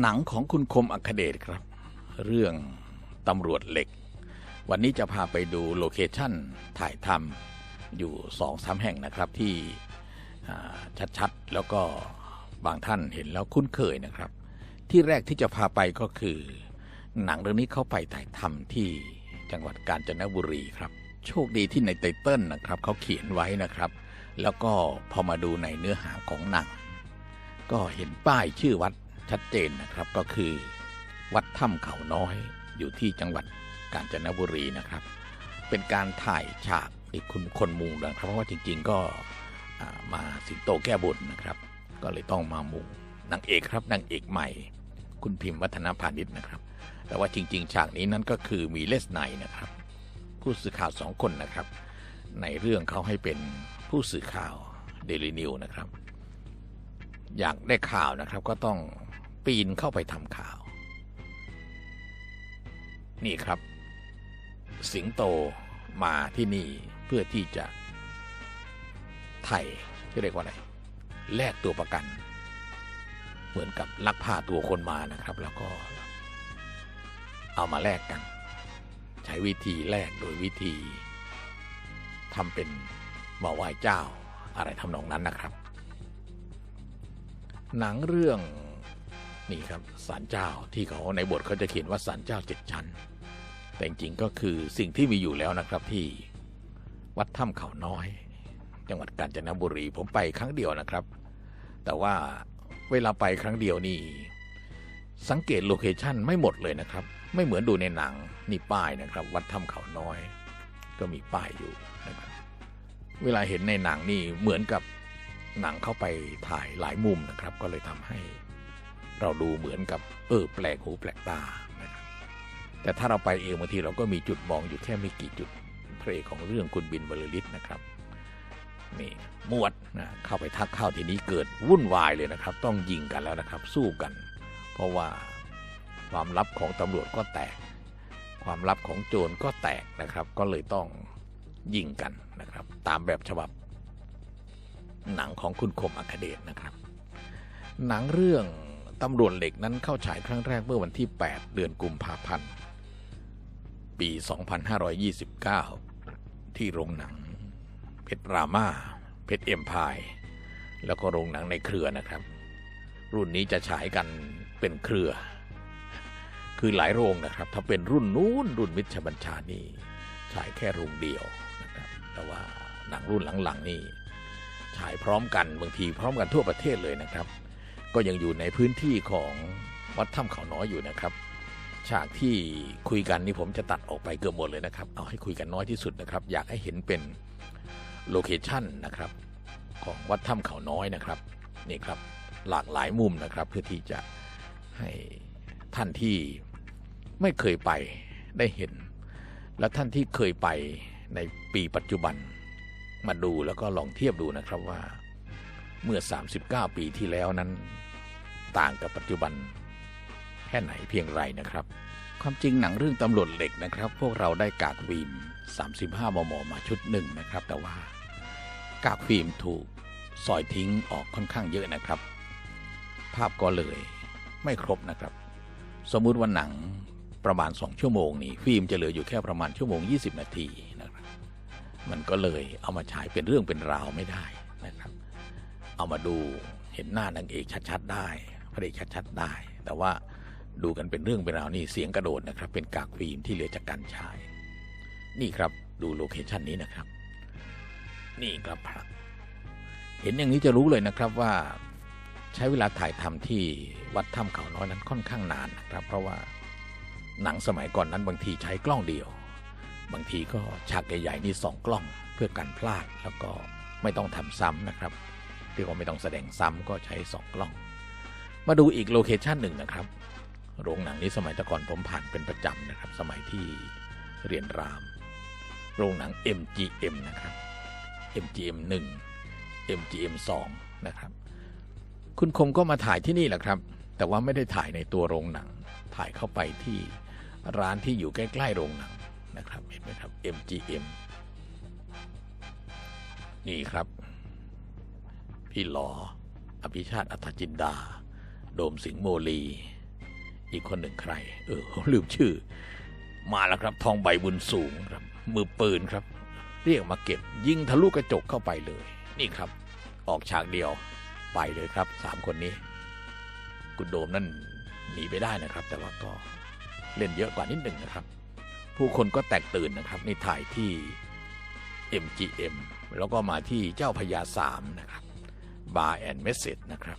หนังของคุณคมอัคเดชครับ เรื่องตำรวจเหล็ก วันนี้จะพาไปดูโลเคชั่นถ่ายทำอยู่สองสามแห่งนะครับที่ชัดๆ แล้วก็บางท่านเห็นแล้วคุ้นเคยนะครับ ที่แรกที่จะพาไปก็คือ หนังเรื่องนี้เข้าไปถ่ายทำที่จังหวัดกาญจนบุรีครับ โชคดีที่ในไตเติ้ลนะครับเขาเขียนไว้นะครับ แล้วก็พอมาดูในเนื้อหาของหนัง ก็เห็นป้ายชื่อวัด ชัดเจนนะครับก็คือ วัดถ้ำเขาน้อยอยู่ที่จังหวัดกาญจนบุรีนะครับ เป็นการถ่ายฉากอีกคุณคนมุงนะครับ เพราะว่าจริง ๆก็มาสิงโตแก้บนนะครับ ก็เลยต้องมามุงนางเอกครับนางเอกใหม่ คุณพิมพ์วัฒนพาณิชย์นะครับ แต่ว่าจริง ๆ ฉากนี้นั้นก็คือมีเลสไนนะครับ ผู้สื่อข่าวสองคนนะครับ ในเรื่องเขาให้เป็นผู้สื่อข่าวเดลินิวนะครับ อยากได้ข่าวนะครับก็ต้อง ปีนเข้าไปทำข่าว นี่ครับ สิงโตมาที่นี่เพื่อที่จะไถ่เรียกว่าอะไรแลกตัวประกัน เหมือนกับลักพาตัวคนมานะครับ แล้วก็ เอามาแลกกัน ใช้วิธีแลกโดยวิธีทำเป็นมาไหว้เจ้าอะไรทำนองนั้นนะครับ หนังเรื่อง นี่ครับศาลเจ้าที่เขาในบทเขาจะเขียนว่าศาลเจ้าเจ็ดชั้น แต่จริงก็คือสิ่งที่มีอยู่แล้วนะครับที่วัดถ้ำเขาน้อย จังหวัดกาญจนบุรีผมไปครั้งเดียวนะครับ แต่ว่าเวลาไปครั้งเดียวนี่สังเกตโลเคชั่นไม่หมดเลยนะครับ ไม่เหมือนดูในหนังนี่ป้ายนะครับ วัดถ้ำเขาน้อย ก็มีป้ายอยู่นะครับเวลาเห็นในหนังนี่เหมือนกับหนังเข้าไปถ่ายหลายมุมนะครับ ก็เลยทำให้ เราดูเหมือนกับเออแปลกหูแปลกตานะครับแต่ถ้าเราไปเองบางทีเราก็มีจุดมองอยู่แค่ไม่กี่จุดเพลงของเรื่องคุณบินบรรลือฤทธิ์นะครับนี่มวดนะเข้าไปทักเข้าทีนี้เกิดวุ่นวายเลยนะครับ ต้องยิงกันแล้วนะครับ สู้กัน เพราะว่าความลับของตำรวจก็แตก ความลับของโจรก็แตกนะครับ ก็เลยต้องยิงกันนะครับ ตามแบบฉบับ หนังของคุณคมอัคเดชนะครับ หนังเรื่อง ตำรวจเหล็กนั้นเข้าฉายครั้งแรกเมื่อวันที่ 8 เดือนกุมภาพันธ์ ปี 2529 ที่โรงหนัง เพชรรามาเพชรเอ็มพายแล้วก็โรงหนังในเครือนะครับ รุ่นนี้จะฉายกันเป็นเครือ คือหลายโรงนะครับ ถ้าเป็นรุ่นนู้นรุ่นมิชบัญชานี่ฉายแค่โรงเดียวนะครับ แต่ว่าหนังรุ่นหลังๆนี่ฉายพร้อมกันบางทีพร้อมกันทั่วประเทศเลยนะครับ ก็ยังอยู่ในพื้นที่ของวัดถ้ำเขาน้อยอยู่นะครับ ฉากที่คุยกันนี่ผมจะตัดออกไปเกือบหมดเลยนะครับ เอาให้คุยกันน้อยที่สุดนะครับ อยากให้เห็นเป็นโลเคชันนะครับของวัดถ้ำเขาน้อยนะครับนี่ครับหลากหลายมุมนะครับ เพื่อที่จะให้ท่านที่ไม่เคยไปได้เห็น และท่านที่เคยไปในปีปัจจุบันมาดูแล้วก็ลองเทียบดูนะครับว่า เมื่อ 39 ปีที่แล้วนั้น ต่างกับปัจจุบัน แค่ไหนเพียงไรนะครับ ความจริงหนังเรื่องตำรวจเหล็กนะครับ พวกเราได้กากฟิล์ม 35 มม มาชุดหนึ่งนะครับ แต่ว่ากากฟิล์มถูกซอยทิ้งออกค่อนข้างเยอะนะครับ ภาพก็เลยไม่ครบนะครับ สมมุติว่าหนังประมาณ 2 ชั่วโมงนี่ฟิล์มจะเหลืออยู่แค่ประมาณชั่วโมง 20 นาทีนะครับ มันก็เลยเอามาฉายเป็นเรื่องเป็นราวไม่ได้ เอามาดูเห็นหน้านางเอกชัดๆ ได้พระเอกชัดๆได้ แต่ว่าดูกันเป็นเรื่องเป็นราวนี่เสียงกระโดดนะครับ เป็นกากฟิล์มที่เหลือจากการฉายนี่ครับดูโลเคชันนี้นะครับ นี่ครับพระเห็นอย่างนี้จะรู้เลยนะครับว่าใช้เวลาถ่ายทำที่วัดถ้ำเขาน้อยนั้นค่อนข้างนานนะครับ เพราะว่าหนังสมัยก่อนนั้นบางทีใช้กล้องเดียว บางทีก็ฉากใหญ่ๆนี่สองกล้องเพื่อกันพลาดแล้วก็ไม่ต้องทำซ้ำนะครับ เรียกว่าไม่ต้องแสดงซ้ำก็ใช้สองกล้อง มาดูอีกโลเคชันหนึ่งนะครับ โรงหนังนี้สมัยต่ก่อนผมผ่านเป็นประจำนะครับ สมัยที่เรียนราม โรงหนัง MGM นะครับ MGM 1 MGM 2นะครับ คุณคมก็มาถ่ายที่นี่แหละครับ แต่ว่าไม่ได้ถ่ายในตัวโรงหนัง ถ่ายเข้าไปที่ร้านที่อยู่ใกล้ๆโรงหนังนะครับ เห็นไหมครับ MGM นี่ครับ พี่หลอ อภิชาติอัธจินดา โดมสิงห์โมลี อีกคนหนึ่งใคร เออลืมชื่อ มาแล้วครับทองใบบุญสูงครับ มือปืนครับ เรียกมาเก็บ ยิงทะลุกระจกเข้าไปเลย นี่ครับ ออกฉากเดียวไปเลยครับสามคนนี้ คุณโดมนั่นหนีไปได้นะครับ แต่ว่าก็เล่นเยอะกว่านิดหนึ่งนะครับ ผู้คนก็แตกตื่นนะครับนี่ถ่ายที่ MGM แล้วก็มาที่เจ้าพญาสามนะครับ บาร์แอนด์เมสเซจนะครับ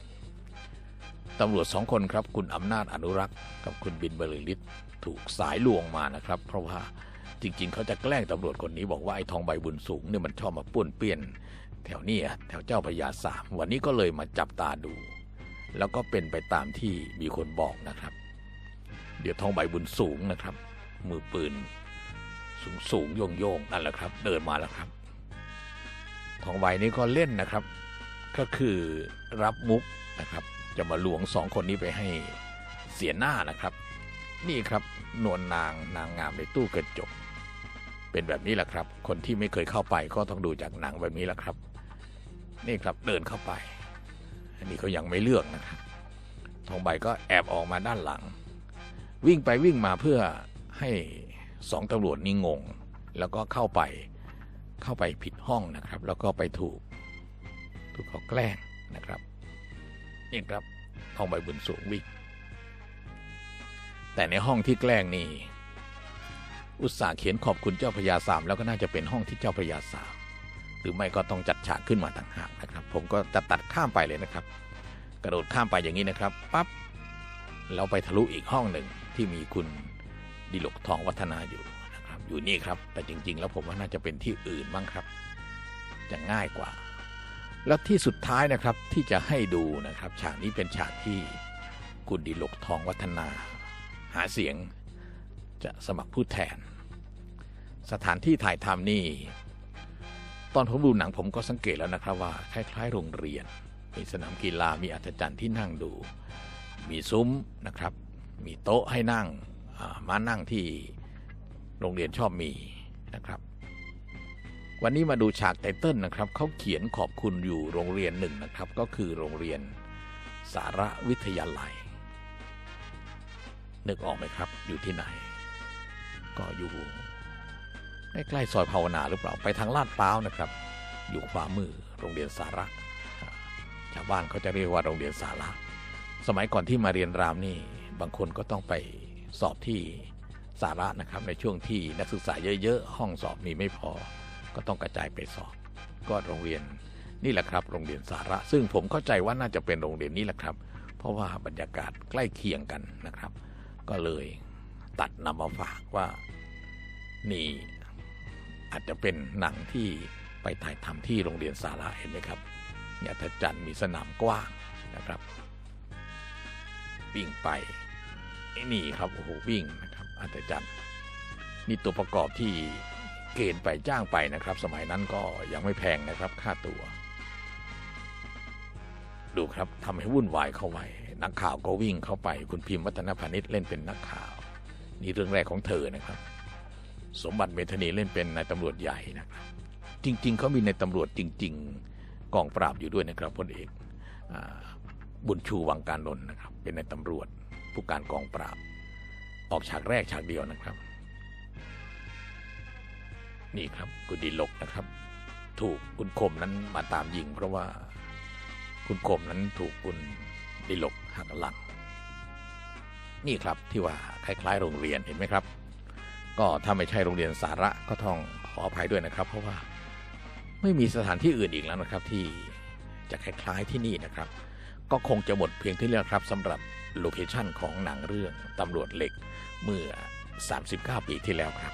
ตำรวจสองคนครับคุณอำนาจอนุรักษ์กับคุณบินบริลิตถูกสายลวงมานะครับ เพราะว่าจริง ๆ เขาจะแกล้งตำรวจคนนี้บอกว่าไอ้ทองใบบุญสูงเนี่ยมันชอบมาป้วนเปี้ยน แถวเนี้แถวเจ้าพญาสามวันนี้ก็เลยมาจับตาดู แล้วก็เป็นไปตามที่มีคนบอกนะครับ เดี๋ยวทองใบบุญสูงนะครับ มือปืน สูงสูงโยงโยงนั่นแหละครับ เดินมาแล้วครับ ทองใบนี้ก็เล่นนะครับ ก็คือรับมุกนะครับ จะมาลวงสองคนนี้ไปให้เสียหน้านะครับ นี่ครับนวลนางนางงามในตู้กระจก เป็นแบบนี้แหละครับ คนที่ไม่เคยเข้าไปก็ต้องดูจากหนังแบบนี้แหละครับ นี่ครับเดินเข้าไป อันนี้เขายังไม่เลือกนะครับทองใบก็แอบออกมาด้านหลัง วิ่งไปวิ่งมาเพื่อให้สองตำรวจนี่งง แล้วก็เข้าไปเข้าไปผิดห้องนะครับ แล้วก็ไปถูก ถูกเขาแกล้งนะครับนี่ครับทองใบบุญสูงวิ่งแต่ในห้องที่แกล้งนี่อุตส่าห์เขียนขอบคุณเจ้าพระยาสามแล้วก็น่าจะเป็นห้องที่เจ้าพระยาสามหรือไม่ก็ต้องจัดฉากขึ้นมาต่างหากนะครับ ผมก็จะตัดข้ามไปเลยนะครับ กระโดดข้ามไปอย่างนี้นะครับปั๊บเราไปทะลุอีกห้องหนึ่งที่มีคุณดิลกทองวัฒนาอยู่นะครับ อยู่นี่ครับ แต่จริง ๆ แล้วผมว่าน่าจะเป็นที่อื่นบ้างครับ จะง่ายกว่า แล้วที่สุดท้ายนะครับที่จะให้ดูนะครับ ฉากนี้เป็นฉากที่คุณดิลกทองวัฒนา หาเสียงจะสมัครผู้แทน สถานที่ถ่ายทำนี่ ตอนผมดูหนังผมก็สังเกตแล้วนะครับว่า คล้าย ๆ โรงเรียน มีสนามกีฬามีอัศจรรย์ที่นั่งดู มีซุ้มนะครับ มีโต๊ะให้นั่งอ่ามานั่งที่โรงเรียนชอบมีนะครับ วันนี้มาดูฉากไตเติ้ลนะครับเขาเขียนขอบคุณอยู่โรงเรียนหนึ่งนะครับ ก็คือโรงเรียนสารวิทยาลัย นึกออกไหมครับ อยู่ที่ไหน ก็อยู่ใกล้ๆซอยภาวนาหรือเปล่าไปทางลาดพร้าวนะครับ อยู่ขวามือโรงเรียนสาระชาวบ้านเขาจะเรียกว่าโรงเรียนสาระ สมัยก่อนที่มาเรียนรามนี่ บางคนก็ต้องไปสอบที่สาระนะครับ ในช่วงที่นักศึกษาเยอะ ๆ ห้องสอบมีไม่พอ ก็ต้องกระจายไปสอบ ก็โรงเรียนนี่แหละครับ โรงเรียนสาระ ซึ่งผมเข้าใจว่าน่าจะเป็นโรงเรียนนี้แหละครับ เพราะว่าบรรยากาศใกล้เคียงกันนะครับ ก็เลยตัดนำมาฝากว่านี่อาจจะเป็นหนังที่ไปถ่ายทำที่โรงเรียนสาระเห็นไหมครับยอัศจรรย์มีสนามกว้างนะครับ วิ่งไปไอ้นี่ครับโอ้โหวิ่งนะครับอัศจรรย์นี่ตัวประกอบที่ เกณฑ์ไปจ้างไปนะครับ สมัยนั้นก็ยังไม่แพงนะครับค่าตัว ดูครับทำให้วุ่นวายเข้าไว้ นักข่าวก็วิ่งเข้าไป คุณพิมพ์วัฒนพานิชเล่นเป็นนักข่าว นี่เรื่องแรกของเธอนะครับ สมบัติเมธานีเล่นเป็นนายตำรวจใหญ่นะครับ จริง ๆเขามีในายตำรวจจริง ๆกองปราบอยู่ด้วยนะครับพลเอกบุญชูวังการนนท์นะครับ เป็นนายตำรวจผู้การกองปราบ ออกฉากแรกฉากเดียวนะครับ นี่ครับคุณดีลกนะครับ ถูกคุณคมนั้นมาตามยิง เพราะว่าคุณคมนั้นถูกคุณดีลกหักหลัง นี่ครับที่ว่าคล้ายๆ โรงเรียนเห็นไหมครับ ก็ถ้าไม่ใช่โรงเรียนสาระก็ต้องขออภัยด้วยนะครับ เพราะว่าไม่มีสถานที่อื่นอีกแล้วนะครับ ที่จะคล้ายๆที่นี่นะครับ ก็คงจะหมดเพียงที่นี้ครับสำหรับโลเคชั่นของหนังเรื่องตำรวจเหล็กเมื่อ 39 ปีที่แล้วครับ